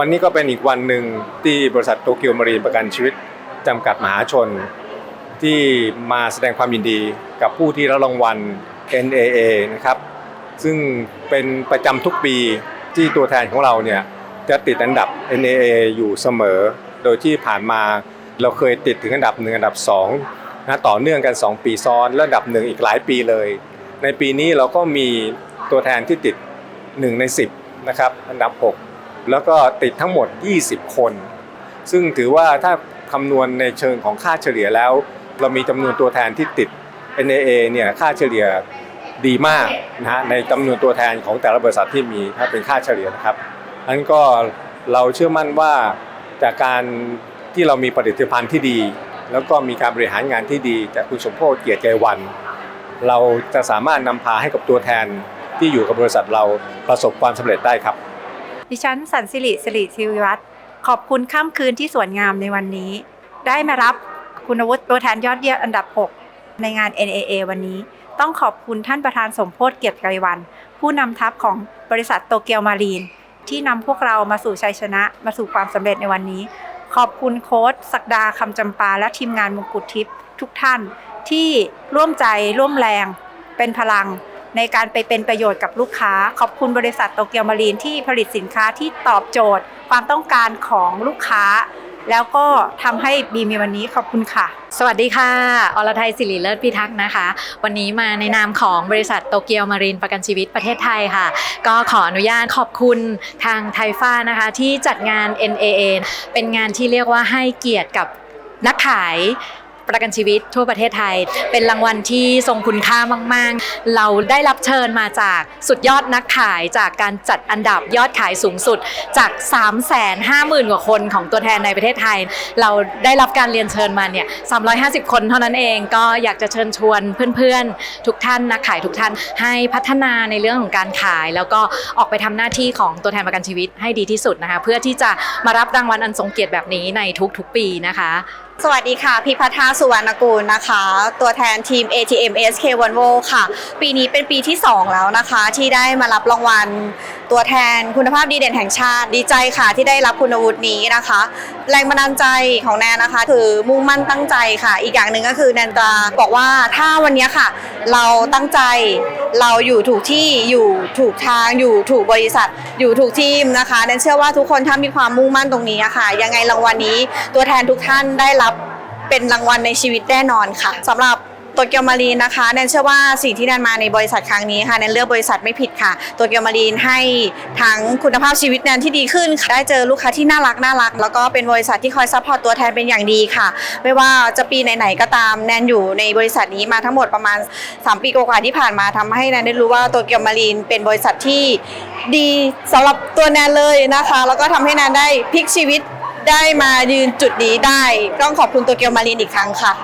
วันนี้ก็เป็นอีกวันหนึ่งที่บริษัทโตเกียวมารีนประกันชีวิตจำกัดมหาชน ที่มาแสดงความยินดีกับผู้ที่รับรางวัล NAA นะครับซึ่งเป็นประจำทุกปีที่ตัวแทนของเราเนี่ยจะติดอันดับ NAA อยู่เสมอ โดยที่ผ่านมาเราเคยติดถึงอันดับหนึ่งอันดับ2นะต่อเนื่องกัน 2 ปีซ้อนและอันดับหนึ่งอีกหลายปีเลย ในปีนี้เราก็มีตัวแทนที่ติด 1 ใน 10นะครับอันดับ 6 แล้วก็ติดทั้งหมด 20 คน ซึ่งถือว่าถ้าคำนวณในเชิงของค่าเฉลี่ยแล้ว เรามีจำนวนตัวแทนที่ติด NAA เนี่ยค่าเฉลี่ยดีมากนะฮะในจำนวนตัวแทนของแต่ละบริษัทที่มีถ้าเป็นค่าเฉลี่ยนะครับนั้นก็เราเชื่อมั่นว่าจากการที่เรามีผลิตภัณฑ์ที่ดี แล้วก็มีการบริหารงานที่ดีจากคุณสมโพธิเกียรติใจวัน เราจะสามารถนำพาให้กับตัวแทนที่อยู่กับบริษัทเราประสบความสำเร็จได้ครับ ดิฉันสันสิริสิริศิวิวัฒน์ขอบคุณค่ำคืนที่สวยงามในวันนี้ ได้มารับคุณวุฒิตัวแทนยอดเยี่ยมอันดับ 6 ในงาน NAA วันนี้ ต้องขอบคุณท่านประธานสมโพธเกียรติไกรวัน ผู้นำทัพของบริษัทโตเกียวมารีน ที่นำพวกเรามาสู่ชัยชนะมาสู่ความสำเร็จในวันนี้ ขอบคุณโค้ชศักดาคำจำปา และทีมงานมงกุฎทิพย์ทุกท่านที่ร่วมใจร่วมแรงเป็นพลัง ในการไปเป็นประโยชน์กับลูกค้า ขอบคุณบริษัทโตเกียวมารีนที่ผลิตสินค้าที่ตอบโจทย์ ความต้องการของลูกค้า แล้วก็ทำให้บีมีวันนี้ขอบคุณค่ะ สวัสดีค่ะ อรไทยสิริเลิศพิทักษ์นะคะ วันนี้มาในนามของบริษัทโตเกียวมารินประกันชีวิตประเทศไทยค่ะ ก็ขออนุญาตขอบคุณทางไทยฟ้านะคะ ที่จัดงาน NAA เป็นงานที่เรียกว่าให้เกียรติกับนักขาย ประกันชีวิตทั่วประเทศไทย เป็นรางวัลที่ทรงคุณค่ามาก ๆ เราได้รับเชิญมาจากสุดยอดนักขายจากการจัดอันดับยอดขายสูงสุดจาก 3 5 0 0 0 0 กว่าคนของตัวแทนในประเทศไทย เราได้รับการเรียนเชิญมาเนี่ย 350 คนเท่านั้นเองก็อยากจะเชิญชวนเพื่อน ๆ ทุกท่านนักขายทุกท่านให้พัฒนาในเรื่องของการขาย แล้วก็ออกไปทำหน้าที่ของตัวแทนประกันชีวิตให้ดีที่สุดนะคะ เพื่อที่จะมารับรางวัลอันทรงเกียรติแบบนี้ในทุกๆปีนะคะ สวัสดีค่ะ พิพัฒนาสุวรรณกูลนะคะ ตัวแทนทีม ATM SK Volvo ค่ะ ปีนี้เป็นปีที่ 2 แล้วนะคะ ที่ได้มารับรางวัล ตัวแทนคุณภาพดีเด่นแห่งชาติ ดีใจค่ะที่ได้รับคุณวุฒินี้นะคะ แรงบันดาลใจของแนนนะคะ คือมุ่งมั่นตั้งใจค่ะ อีกอย่างหนึ่งก็คือแนนจะบอกว่าถ้าวันนี้ค่ะ เราตั้งใจเราอยู่ถูกที่อยู่ถูกทาง อยู่ถูกบริษัท อยู่ถูกทีมนะคะแนนเชื่อว่าทุกคนถ้ามีความมุ่งมั่นตรงนี้อะค่ะ ยังไงรางวัลนี้ตัวแทนทุกท่านได้รับเป็นรางวัลในชีวิตแน่นอนค่ะสำหรับ ตัวเกียวมารีนนะคะแนนเชื่อว่าสิ่งที่แนนมาในบริษัทครั้งนี้ค่ะแนนเลือกบริษัทไม่ผิดค่ะตัวเกียวมารีนให้ทั้งคุณภาพชีวิตแนนที่ดีขึ้นได้เจอลูกค้าที่น่ารักน่ารัก แล้วก็เป็นบริษัทที่คอยซัพพอร์ตตัวแทนเป็นอย่างดีค่ะ ไม่ว่าจะปีไหนๆก็ตามแนนอยู่ในบริษัทนี้มาทั้งหมดประมาณ 3 ปีกว่าๆที่ผ่านมาทำให้แนนได้รู้ว่าตัวเกียวมารีนเป็นบริษัทที่ดีสำหรับตัวแนนเลยนะคะ แล้วก็ทำให้แนนได้พลิกชีวิตได้มายืนจุดนี้ได้ ต้องขอบคุณตัวเกียวมารีนอีกครั้งค่ะ